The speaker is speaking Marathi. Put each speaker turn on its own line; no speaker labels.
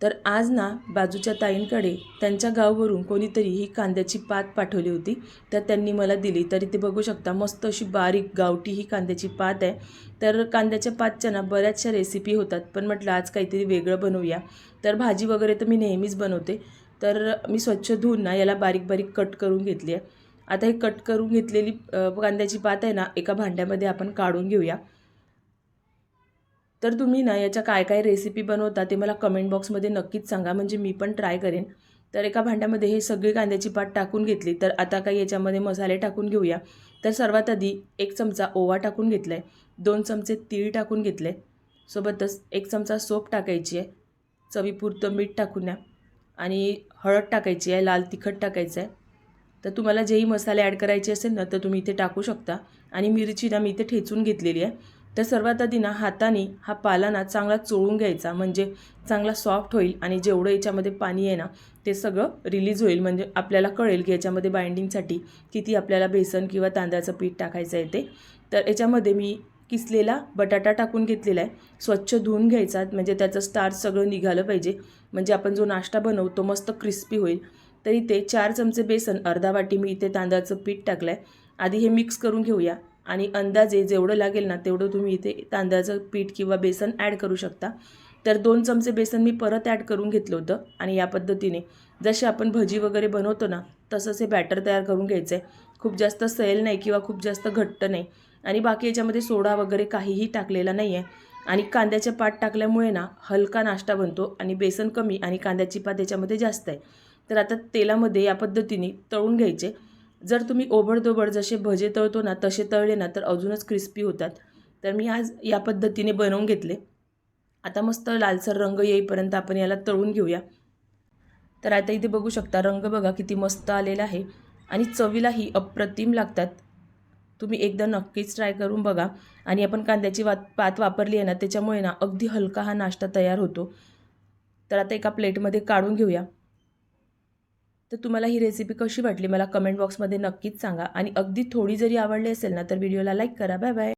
तर आज ना बाजूच्या ताईंकडे त्यांच्या गावावरून कोणीतरी ही कांद्याची पात पाठवली होती. तर त्यांनी मला दिली. तरी ते बघू शकता मस्त अशी बारीक गावठी ही कांद्याची पात आहे. तर कांद्याच्या पातच्या ना बऱ्याचशा रेसिपी होतात. पण म्हटलं आज काहीतरी वेगळं बनवूया. तर भाजी वगैरे तर मी नेहमीच बनवते. तर मी स्वच्छ धुवून ना याला बारीक बारीक कट करून घेतली आहे. आता हे कट करून घेतलेली कांद्याची पात आहे ना एका भांड्यामध्ये आपण काढून घेऊया. तर तुम्ही ना याच्या काय काय रेसिपी बनवता ते मला कमेंट बॉक्समध्ये नक्कीच सांगा. म्हणजे मी पण ट्राय करेन. तर एका भांड्यामध्ये हे सगळी कांद्याची पात टाकून घेतली. तर आता काही याच्यामध्ये मसाले टाकून घेऊया. तर सर्वात आधी एक चमचा ओवा टाकून घेतला आहे दोन चमचे तीळ टाकून घेतले सोबतच एक चमचा सोप टाकायची आहे. चवीपुरतं मीठ टाकून द्या. आणि हळद टाकायची आहे. लाल तिखट टाकायचं आहे. तर तुम्हाला जेही मसाले ॲड करायचे असेल ना तर तुम्ही इथे टाकू शकता. आणि मिरची ना मी इथे ठेचून घेतलेली आहे. तर सर्वात आधी ना हाताने हा पाला ना चांगला चोळून घ्यायचा. म्हणजे चांगला सॉफ्ट होईल आणि जेवढं याच्यामध्ये पाणी आहे ना ते सगळं रिलीज होईल. म्हणजे आपल्याला कळेल की याच्यामध्ये बाइंडिंगसाठी किती आपल्याला बेसन किंवा तांदळाचं पीठ टाकायचं आहे ते. तर याच्यामध्ये मी किसलेला बटाटा टाकून घेतलेला आहे. स्वच्छ धुवून घ्यायचा. म्हणजे त्याचं स्टार्च सगळं निघालं पाहिजे. म्हणजे आपण जो नाश्ता बनवतो मस्त क्रिस्पी होईल. तर इथे चार चमचे बेसन अर्धा वाटी मी इथे तांदळाचं पीठ टाकलं आहे आधी हे मिक्स करून घेऊया. आणि अंदाजे जेवढं लागेल ना तेवढं तुम्ही इथे तांदळाचं पीठ किंवा बेसन ॲड करू शकता. तर दोन चमचे बेसन मी परत ॲड करून घेतलं होतं आणि या पद्धतीने जसे आपण भजी वगैरे बनवतो ना तसंच हे बॅटर तयार करून घ्यायचं. आहे खूप जास्त सैल नाही किंवा खूप जास्त घट्ट नाही. आणि बाकी याच्यामध्ये सोडा वगैरे काहीही टाकलेला नाही आहे आणि कांद्याचे पात टाकल्यामुळे ना हलका नाश्ता बनतो आणि बेसन कमी आणि कांद्याची पात याच्यामध्ये जास्त आहे. तर आता तेलामध्ये या पद्धतीने तळून घ्यायचे. जर तुम्ही ओबडधोबड जसे भजे तळतो ना तसे तळले ना तर अजूनच क्रिस्पी होतात. तर मी आज या पद्धतीने बनवून घेतले. आता मस्त लालसर रंग येईपर्यंत आपण याला तळून घेऊया. तर आता इथे बघू शकता रंग बघा किती मस्त आलेला आहे. आणि चवीलाही अप्रतिम लागतात. तुम्ही एकदा नक्कीच ट्राय करून बघा. आणि आपण कांद्याची वात पात वापरली आहे ना त्याच्यामुळे ना अगदी हलका हा नाश्ता तयार होतो. तर आता एका प्लेटमध्ये काढून घेऊया. तर तुम्हाला ही रेसिपी कशी वाटली? मला कमेंट बॉक्समध्ये नक्कीच सांगा. आणि अगदी थोडी जरी आवडली असेल ना तर व्हिडिओला लाईक करा. Bye bye